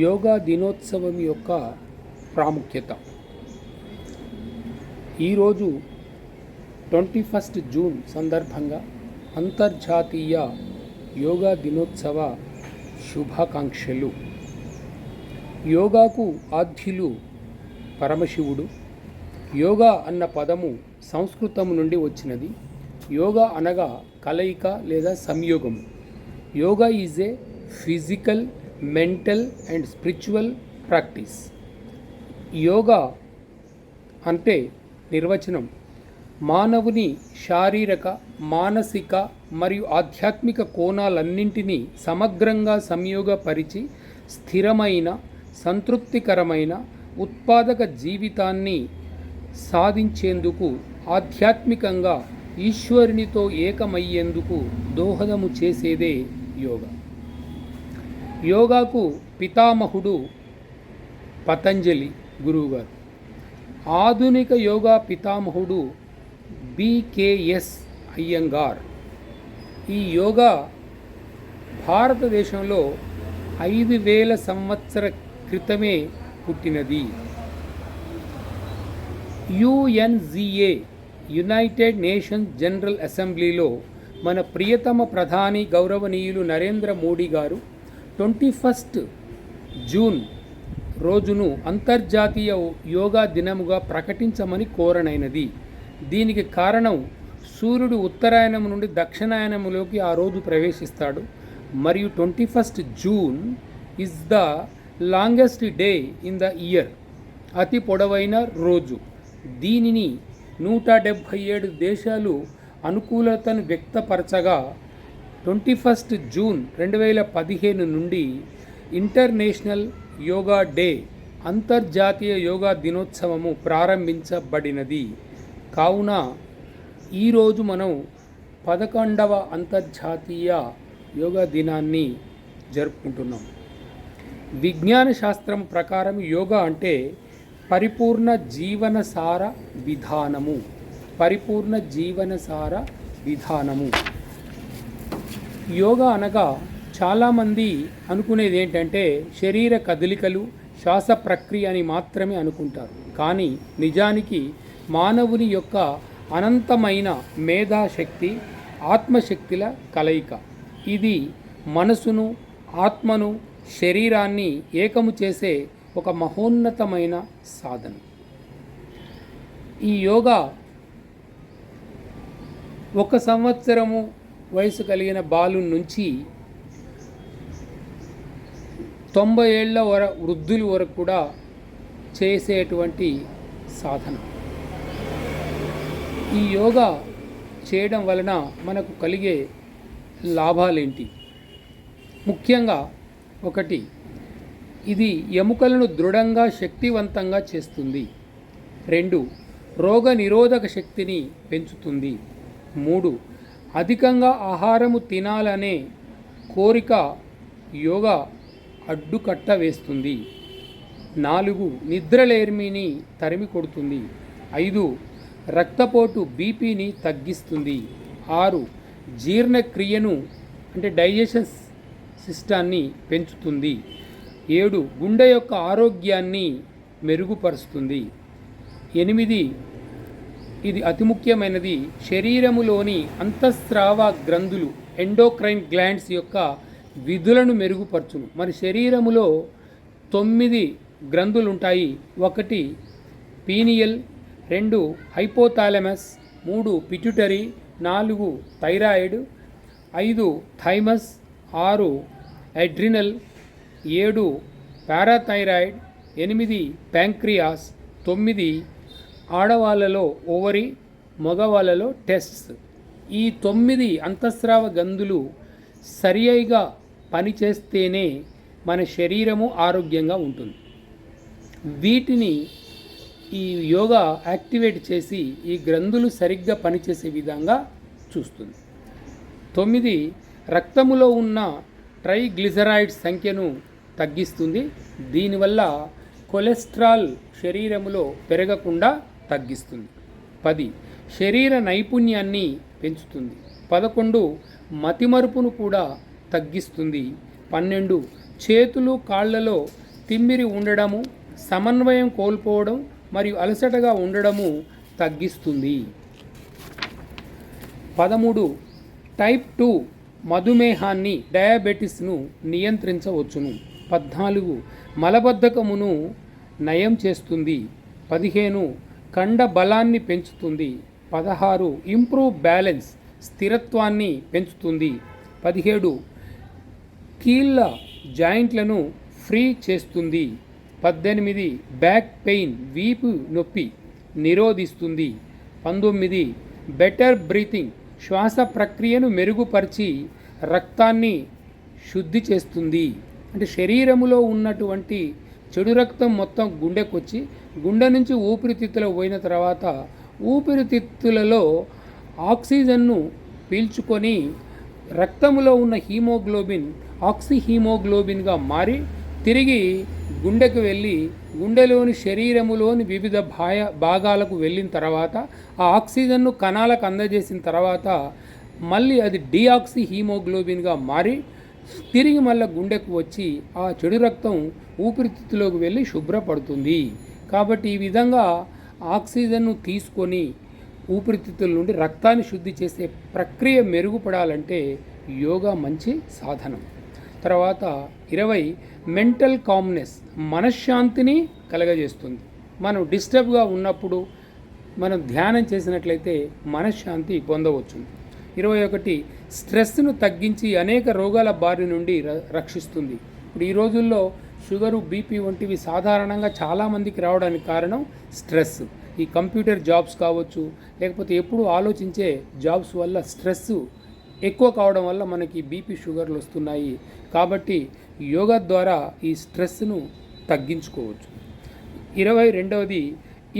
యోగా దినోత్సవం యొక్క ప్రాముఖ్యత. ఈరోజు ట్వంటీ ఫస్ట్ జూన్ సందర్భంగా అంతర్జాతీయ యోగా దినోత్సవ శుభాకాంక్షలు. యోగాకు ఆద్యులు పరమశివుడు. యోగా అన్న పదము సంస్కృతం నుండి వచ్చినది. యోగా అనగా కలయిక లేదా సంయోగం yoga is a physical mental and spiritual practice. Yoga అంటే నిర్వచనం. మానవుని శారీరక మానసిక మరియు ఆధ్యాత్మిక కోణాలన్నింటినీ సమగ్రంగా సంయోగపరిచి స్థిరమైన సంతృప్తికరమైన ఉత్పాదక జీవితాన్ని సాధించేందుకు ఆధ్యాత్మికంగా ఈశ్వరునితో ఏకమయ్యేందుకు దోహదము చేసేదే యోగా. యోగాకు పితామహుడు పతంజలి గురువుగారు. ఆధునిక యోగా పితామహుడు బీకేఎస్ అయ్యంగార్. ఈ యోగా భారతదేశంలో ఐదు వేల సంవత్సర క్రితమే పుట్టినది. యుఎన్జిఏ యునైటెడ్ నేషన్స్ జనరల్ అసెంబ్లీలో మన ప్రియతమ ప్రధాని గౌరవనీయులు నరేంద్ర మోడీ గారు ట్వంటీ ఫస్ట్ జూన్ రోజును అంతర్జాతీయ యోగా దినముగా ప్రకటించమని కోరనైనది. దీనికి కారణం సూర్యుడు ఉత్తరాయణం నుండి దక్షిణాయనములోకి ఆ రోజు ప్రవేశిస్తాడు. మరియు twenty first June is the longest day in the year. అతి పొడవైన రోజు. దీనిని నూట డెబ్భై ఏడు దేశాలు అనుకూలతను వ్యక్తపరచగా ట్వంటీ ఫస్ట్ జూన్ రెండు వేల పదిహేను నుండి ఇంటర్నేషనల్ యోగా డే అంతర్జాతీయ యోగా దినోత్సవము ప్రారంభించబడినది. కావున ఈరోజు మనం పదకొండవ అంతర్జాతీయ యోగా దినాన్ని జరుపుకుంటున్నాం. విజ్ఞాన శాస్త్రం ప్రకారం యోగా అంటే పరిపూర్ణ జీవనసార విధానము. పరిపూర్ణ జీవనసార విధానము. యోగా అనగా చాలామంది అనుకునేది ఏంటంటే శరీర కదలికలు శ్వాస ప్రక్రియ అని మాత్రమే అనుకుంటారు. కానీ నిజానికి మానవుని యొక్క అనంతమైన మేధాశక్తి ఆత్మశక్తుల కలయిక. ఇది మనసును ఆత్మను శరీరాన్ని ఏకము చేసే ఒక మహోన్నతమైన సాధన. ఈ యోగా ఒక సంవత్సరము వయసు కలిగిన బాలు నుంచి తొంభై ఏళ్ళ వర వృద్ధుల వరకు కూడా చేసేటువంటి సాధన. ఈ యోగా చేయడం వలన మనకు కలిగే లాభాలేంటి? ముఖ్యంగా ఒకటి ఇది ఎముకలను దృఢంగా శక్తివంతంగా చేస్తుంది. రెండు రోగ నిరోధక శక్తిని పెంచుతుంది. మూడు అధికంగా ఆహారము తినాలనే కోరిక యోగా అడ్డుకట్ట వేస్తుంది. నాలుగు నిద్రలేర్మిని తరిమి కొడుతుంది. ఐదు రక్తపోటు బీపీని తగ్గిస్తుంది. ఆరు జీర్ణక్రియను అంటే డైజెషన్ సిస్టాన్ని పెంచుతుంది. ఏడు గుండె యొక్క ఆరోగ్యాన్ని మెరుగుపరుస్తుంది. ఎనిమిది ఇది అతి ముఖ్యమైనది. శరీరములోని అంతఃస్రావ గ్రంథులు ఎండోక్రైన్ గ్లాండ్స్ యొక్క విధులను మెరుగుపరచును. మరి శరీరములో తొమ్మిది గ్రంథులు ఉంటాయి ఒకటి పీనియల్ రెండు హైపోథాలమస్ మూడు పిట్యూటరీ నాలుగు థైరాయిడ్ ఐదు థైమస్ ఆరు అడ్రినల్ ఏడు పారాథైరాయిడ్ ఎనిమిది ప్యాంక్రియాస్ తొమ్మిది ఆడవాళ్ళలో ఓవరి మగవాళ్ళలో టెస్ట్స్ ఈ తొమ్మిది అంతఃస్రావ గంధులు సరియైగా పనిచేస్తేనే మన శరీరము ఆరోగ్యంగా ఉంటుంది. వీటిని ఈ యోగా యాక్టివేట్ చేసి ఈ గ్రంథులు సరిగ్గా పనిచేసే విధంగా చూస్తుంది. తొమ్మిది రక్తములో ఉన్న ట్రైగ్లిజరాయిడ్ సంఖ్యను తగ్గిస్తుంది. దీనివల్ల కొలెస్ట్రాల్ శరీరములో పెరగకుండా తగ్గిస్తుంది. పది శరీర నైపుణ్యాన్ని పెంచుతుంది. పదకొండు మతిమరుపును కూడా తగ్గిస్తుంది. పన్నెండు చేతులు కాళ్ళలో తిమ్మిరి ఉండడము సమన్వయం కోల్పోవడం మరియు అలసటగా ఉండడము తగ్గిస్తుంది. పదమూడు టైప్ టూ మధుమేహాన్ని డయాబెటిస్ను నియంత్రించవచ్చును. పద్నాలుగు మలబద్ధకమును నయం చేస్తుంది. పదిహేను కండ బలాన్ని పెంచుతుంది. పదహారు ఇంప్రూవ్ బ్యాలెన్స్ స్థిరత్వాన్ని పెంచుతుంది. పదిహేడు కీళ్ళ జాయింట్లను ఫ్రీ చేస్తుంది. పద్దెనిమిది బ్యాక్ పెయిన్ వీపు నొప్పి నిరోధిస్తుంది. పంతొమ్మిది బెటర్ బ్రీతింగ్ శ్వాస ప్రక్రియను మెరుగుపరిచి రక్తాన్ని శుద్ధి చేస్తుంది. అంటే శరీరములో ఉన్నటువంటి చెడు రక్తం మొత్తం గుండెకు వచ్చి గుండె నుంచి ఊపిరితిత్తులు పోయిన తర్వాత ఊపిరితిత్తులలో ఆక్సిజన్ను పీల్చుకొని రక్తములో ఉన్న హీమోగ్లోబిన్ ఆక్సిహీమోగ్లోబిన్గా మారి తిరిగి గుండెకు వెళ్ళి గుండెలోని శరీరములోని వివిధ భాయ భాగాలకు వెళ్ళిన తర్వాత ఆ ఆక్సిజన్ను కణాలకు అందజేసిన తర్వాత మళ్ళీ అది డిఆక్సి హీమోగ్లోబిన్గా మారి తిరిగి మళ్ళీ గుండెకు వచ్చి ఆ చెడు రక్తం ఊపిరితిత్తులోకి వెళ్ళి శుభ్రపడుతుంది. కాబట్టి ఈ విధంగా ఆక్సిజన్ను తీసుకొని ఊపిరితిత్తుల నుండి రక్తాన్ని శుద్ధి చేసే ప్రక్రియ మెరుగుపడాలంటే యోగా మంచి సాధనం. తర్వాత ఇరవై మెంటల్ కామ్నెస్ మనశ్శాంతిని కలగజేస్తుంది. మనం డిస్టర్బ్గా ఉన్నప్పుడు మనం ధ్యానం చేసినట్లయితే మనశ్శాంతి పొందవచ్చు. ఇరవై ఒకటి స్ట్రెస్ను తగ్గించి అనేక రోగాల బారి నుండి ర- రక్షిస్తుంది. ఇప్పుడు ఈ రోజుల్లో షుగరు బీపీ వంటివి సాధారణంగా చాలామందికి రావడానికి కారణం స్ట్రెస్. ఈ కంప్యూటర్ జాబ్స్ కావచ్చు లేకపోతే ఎప్పుడు ఆలోచించే జాబ్స్ వల్ల స్ట్రెస్ ఎక్కువ కావడం వల్ల మనకి బీపీ షుగర్లు వస్తున్నాయి. కాబట్టి యోగా ద్వారా ఈ స్ట్రెస్ను తగ్గించుకోవచ్చు. ఇరవై రెండవది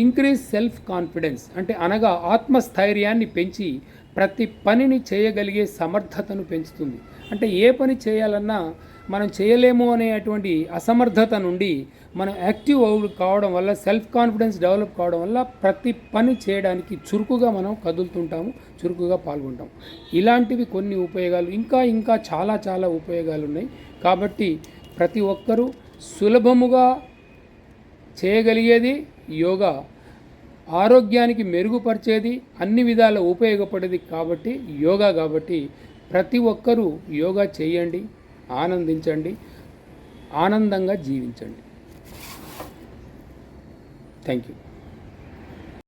ఇంక్రీజ్ సెల్ఫ్ కాన్ఫిడెన్స్ అంటే అనగా ఆత్మస్థైర్యాన్ని పెంచి ప్రతి పనిని చేయగలిగే సమర్థతను పెంచుతుంది. అంటే ఏ పని చేయాలన్నా మనం చేయలేము అనేటువంటి అసమర్థత నుండి మనం యాక్టివ్ అవు కావడం వల్ల సెల్ఫ్ కాన్ఫిడెన్స్ డెవలప్ కావడం వల్ల ప్రతి పని చేయడానికి చురుకుగా మనం కదులుతుంటాము చురుకుగా పాల్గొంటాం. ఇలాంటివి కొన్ని ఉపయోగాలు ఇంకా ఇంకా చాలా చాలా ఉపయోగాలు ఉన్నాయి. కాబట్టి ప్రతి ఒక్కరూ సులభముగా చేయగలిగేది యోగా. ఆరోగ్యానికి మెరుగుపరిచేది అన్ని విధాల ఉపయోగపడేది కాబట్టి యోగా. కాబట్టి ప్రతి ఒక్కరూ యోగా చేయండి. ఆనందించండి ఆనందంగా జీవించండి. Thank you